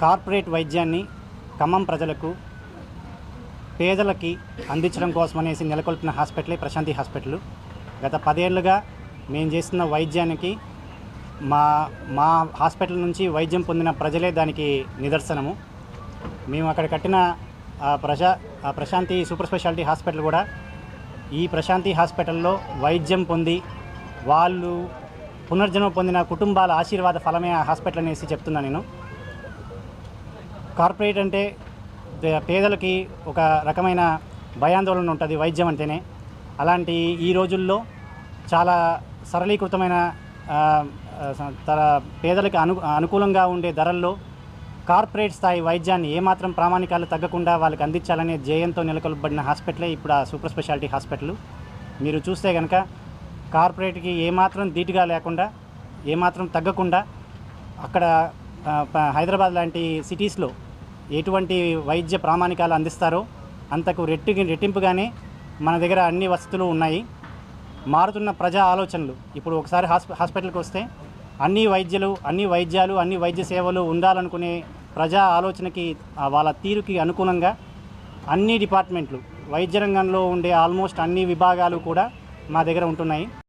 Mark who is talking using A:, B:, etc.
A: Corporate వైద్యాన్ని ఖమ్మం ప్రజలకు పేదలకి అందించడం కోసం అనేసి నెలకొల్పిన హాస్పిటలే ప్రశాంతి హాస్పిటల్. గత పదేళ్ళుగా మేము చేస్తున్న వైద్యానికి మా మా హాస్పిటల్ నుంచి వైద్యం పొందిన ప్రజలే దానికి నిదర్శనము. మేము అక్కడ కట్టిన ప్రశా ప్రశాంతి సూపర్ స్పెషాలిటీ హాస్పిటల్ కూడా ఈ ప్రశాంతి హాస్పిటల్లో వైద్యం పొంది వాళ్ళు పునర్జన్మ పొందిన కుటుంబాల ఆశీర్వాద ఫలమే ఆ హాస్పిటల్ అనేసి చెప్తున్నాను నేను. కార్పొరేట్ అంటే పేదలకి ఒక రకమైన భయాందోళన ఉంటుంది వైద్యం అంటేనే. అలాంటి ఈ రోజుల్లో చాలా సరళీకృతమైన పేదలకు అను అనుకూలంగా ఉండే ధరల్లో కార్పొరేట్ స్థాయి వైద్యాన్ని ఏమాత్రం ప్రామాణికాలు తగ్గకుండా వాళ్ళకి అందించాలనే ధ్యేయంతో నెలకొల్పబడిన హాస్పిటలే ఇప్పుడు ఆ సూపర్ స్పెషాలిటీ హాస్పిటల్. మీరు చూస్తే కనుక కార్పొరేట్కి ఏమాత్రం ధీటుగా లేకుండా ఏమాత్రం తగ్గకుండా అక్కడ హైదరాబాద్ లాంటి సిటీస్లో ఎటువంటి వైద్య ప్రామాణికాలు అందిస్తారో అంతకు రెట్టి రెట్టింపుగానే మన దగ్గర అన్ని వసతులు ఉన్నాయి. మారుతున్న ప్రజా ఆలోచనలు. ఇప్పుడు ఒకసారి హాస్ప హాస్పిటల్కి వస్తే అన్ని వైద్యులు అన్ని వైద్యాలు అన్ని వైద్య సేవలు ఉండాలనుకునే ప్రజా ఆలోచనకి వాళ్ళ తీరుకి అనుగుణంగా అన్ని డిపార్ట్మెంట్లు వైద్య రంగంలో ఉండే ఆల్మోస్ట్ అన్ని విభాగాలు కూడా మా దగ్గర ఉంటున్నాయి.